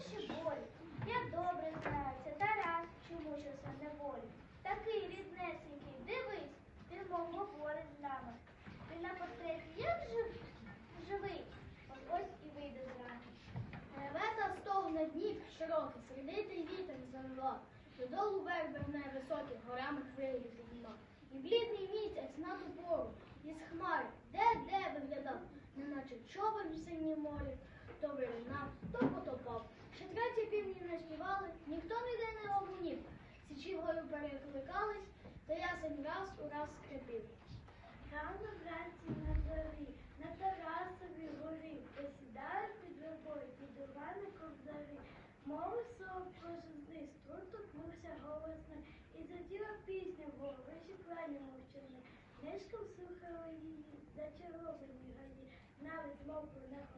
ще болі. Я добре знаю, Тарас чому, що мучився на волі. Такий ріднесенький, дивись, він мов говорить з нами. Він на портреті як жив, живий, От ось і вийде з рани. стов на дні широкий, сердитий вітер занло. Додолу верби в невисокі, горами хвилі дно. І блідний місяць на тупору, із хмар, де-де виглядав, неначе човен в синім морі, то виринав, то потопав. Перекликались, та ясен раз у раз скрипів. Рано вранці на зорі, на Тарасовій горі, посідаю під вербою, під урвани ковзарі. Мови сон прожизни, струтукнувся голосно, і заділа пісню в головищі клані мовчани. Нишком слухали її, зачаровані гаї, навіть мовкли на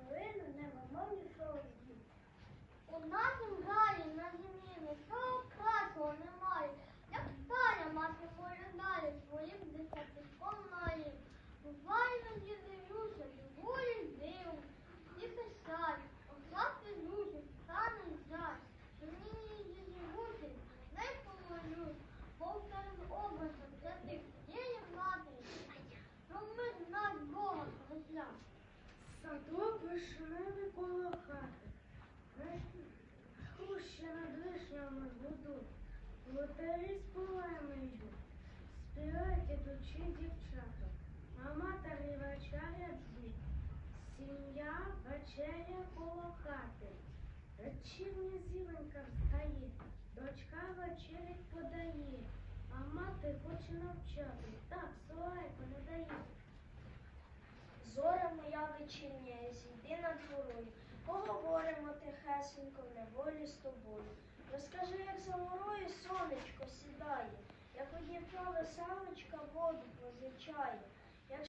помолюсь, бо в перед образом святих діє матері, що ми знать Бога Христа. Садок вишневий коло хати. Хуща над вишнями гудуть. Лотарі з полеми йдуть. Співають ідучі дівчата. А матері вечерять ждуть. Сім'я вечеря коло хати. Вечірня зіленька встає. Дочка вечерять подає. А Мати хоче навчати. Так, солайко не дає. Зоря моя вечірня, зійди над горою, поговоримо тихесенько в неволі з тобою. Розкажи, як за горою сонечко сідає, як у Дніпра веселочка воду позичає.